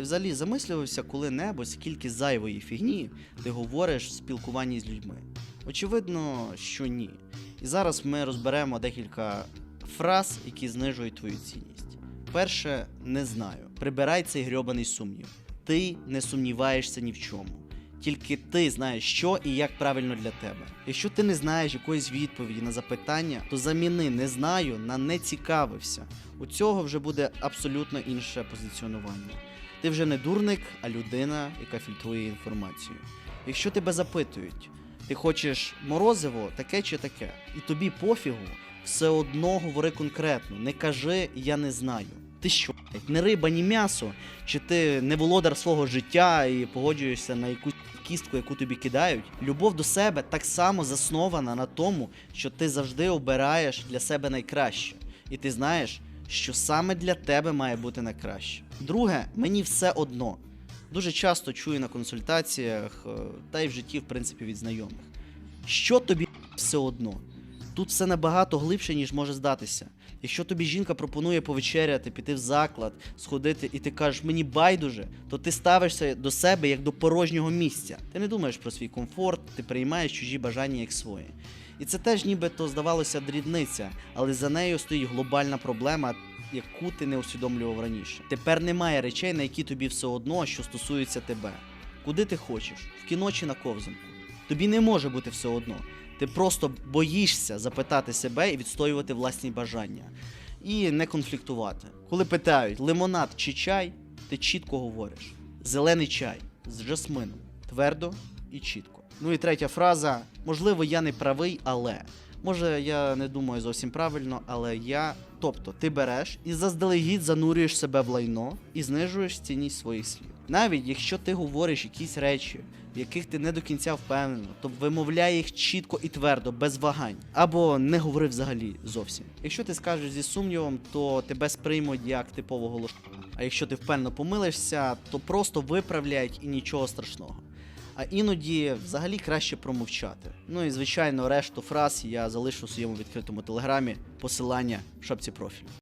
Ти взагалі замислювався коли-небудь, скільки зайвої фігні ти говориш в спілкуванні з людьми? Очевидно, що ні. І зараз ми розберемо декілька фраз, які знижують твою цінність. Перше, не знаю. Прибирай цей грьобаний сумнів. Ти не сумніваєшся ні в чому. Тільки ти знаєш, що і як правильно для тебе. Якщо ти не знаєш якоїсь відповіді на запитання, то заміни не знаю на не цікавився. У цього вже буде абсолютно інше позиціонування. Ти вже не дурник, а людина, яка фільтрує інформацію. Якщо тебе запитують, ти хочеш морозиво, таке чи таке, і тобі пофігу, все одно говори конкретно, не кажи я не знаю. Ти що, не риба, ні м'ясо, чи ти не володар свого життя і погоджуєшся на якусь кістку, яку тобі кидають? Любов до себе так само заснована на тому, що ти завжди обираєш для себе найкраще, і ти знаєш, що саме для тебе має бути найкраще. Друге, мені все одно. Дуже часто чую на консультаціях е, та й в житті, в принципі, від знайомих. Що тобі все одно? Тут все набагато глибше, ніж може здатися. Якщо тобі жінка пропонує повечеряти, піти в заклад, сходити, і ти кажеш мені байдуже, то ти ставишся до себе як до порожнього місця. Ти не думаєш про свій комфорт, ти приймаєш чужі бажання як свої. І це теж нібито здавалося дрібниця, але за нею стоїть глобальна проблема, яку ти не усвідомлював раніше. Тепер немає речей, на які тобі все одно, що стосуються тебе. Куди ти хочеш? В кіно чи на ковзанку? Тобі не може бути все одно. Ти просто боїшся запитати себе і відстоювати власні бажання. І не конфліктувати. Коли питають лимонад чи чай, ти чітко говориш: зелений чай з жасмином, твердо і чітко. Ну і третя фраза: можливо, я не правий, але. Може, я не думаю зовсім правильно, але я. Тобто, ти береш і заздалегідь занурюєш себе в лайно і знижуєш цінність своїх слів. Навіть якщо ти говориш якісь речі, в яких ти не до кінця впевнено, то вимовляй їх чітко і твердо, без вагань, або не говори взагалі зовсім. Якщо ти скажеш зі сумнівом, то тебе сприймуть як типового лоша. А якщо ти впевнено помилишся, то просто виправляють і нічого страшного. А іноді взагалі краще промовчати. Ну і звичайно, решту фраз я залишу в своєму відкритому телеграмі посилання в шапці профілю.